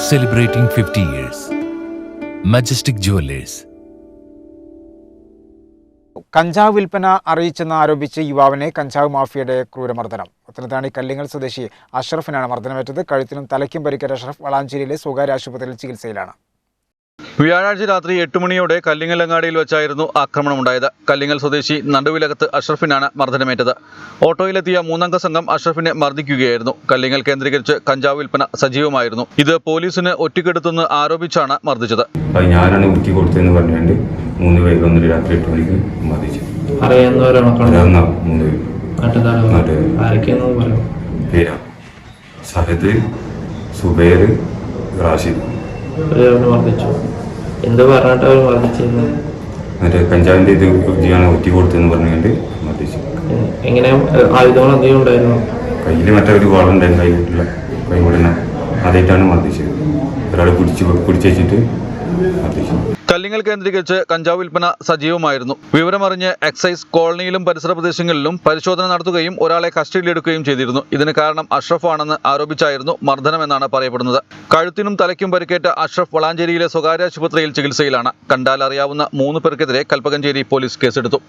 celebrating 50 years. Majestic Jewelers. കഞ്ചാവ് വിൽപ്പന അറിയിച്ചെന്ന് ആരോപിച്ച് യുവാവിനെ കഞ്ചാവ് മാഫിയയുടെ ക്രൂരമർദ്ദനം പത്തനംതിട്ട കല്ലിങ്ങൽ സ്വദേശി അഷ്റഫിനാണ് മർദ്ദനമേറ്റത് കഴുത്തിനും തലയ്ക്കും പരിക്കേറ്റ അഷ്റഫ് വളാഞ്ചേരിയിലെ സ്വകാര്യ ആശുപത്രിയിൽ ചികിത്സയിലാണ് വ്യാഴാഴ്ച രാത്രി എട്ട് മണിയോടെ കല്ലിങ്ങലങ്ങാടിയിൽ വെച്ചായിരുന്നു ആക്രമണം ആക്രമണമുണ്ടായത്. കല്ലിങ്ങൽ സ്വദേശി നടുവിലകത്ത് അഷ്റഫിനാണ് മർദ്ദനമേറ്റത്. ഓട്ടോയിലെത്തിയ മൂന്നംഗ സംഘം അഷ്റഫിനെ മർദ്ദിക്കുകയായിരുന്നു. കല്ലിങ്ങൽ കേന്ദ്രീകരിച്ച് കഞ്ചാവ് വിൽപ്പന സജീവമായിരുന്നു. ഇത് പോലീസിന് ഒറ്റക്കെടുത്തെന്ന് ആരോപിച്ചാണ് മർദ്ദിച്ചത്. ഞാനാണ് കുറ്റി കൊടുത്തതെന്ന് പറഞ്ഞുകൊണ്ട് മൂന്ന് പേര് രാത്രി എട്ട് മണിക്ക് മർദ്ദിച്ചു. സഹദ് സുബൈർ റാഷിദ്. മർദ്ദിച്ചു? എന്ത് പറഞ്ഞിട്ട് അവർ മർദ്ദിച്ചിരുന്നു മറ്റേ കഞ്ചാവിന്റെ ഇത് ചെയ്യാൻ ഒറ്റി കൊടുത്തെന്ന് പറഞ്ഞുകൊണ്ട് മർദ്ദിച്ചു എങ്ങനെ? ആയുധങ്ങൾ എന്തെങ്കിലും ഉണ്ടായിരുന്നു? കയ്യിൽ മറ്റേ ഒരു വാളുണ്ടായിരുന്നു കയ്യിലുള്ള കൈ ഉടനെ അതായിട്ടാണ് മർദ്ദിച്ചത് ഒരാൾ പിടിച്ച് പിടിച്ച് വെച്ചിട്ട് മർദ്ദിച്ചു കല്ലിങ്ങൽ കേന്ദ്രീകരിച്ച് കഞ്ചാവ് വിൽപ്പന സജീവമായിരുന്നു. വിവരമറിഞ്ഞ് എക്സൈസ് കോളനിയിലും പരിസര പ്രദേശങ്ങളിലും പരിശോധന നടത്തുകയും ഒരാളെ കസ്റ്റഡിയിലെടുക്കുകയും ചെയ്തിരുന്നു. ഇതിന് കാരണം അഷ്റഫ് ആണെന്ന് ആരോപിച്ചായിരുന്നു മർദ്ദനമെന്നാണ് പറയപ്പെടുന്നത്. കഴുത്തിനും തലയ്ക്കും പരിക്കേറ്റ അഷ്റഫ് വളാഞ്ചേരിയിലെ സ്വകാര്യ ആശുപത്രിയിൽ ചികിത്സയിലാണ്. കണ്ടാൽ അറിയാവുന്ന മൂന്ന് പേർക്കെതിരെ കൽപ്പകഞ്ചേരി പോലീസ് കേസെടുത്തു.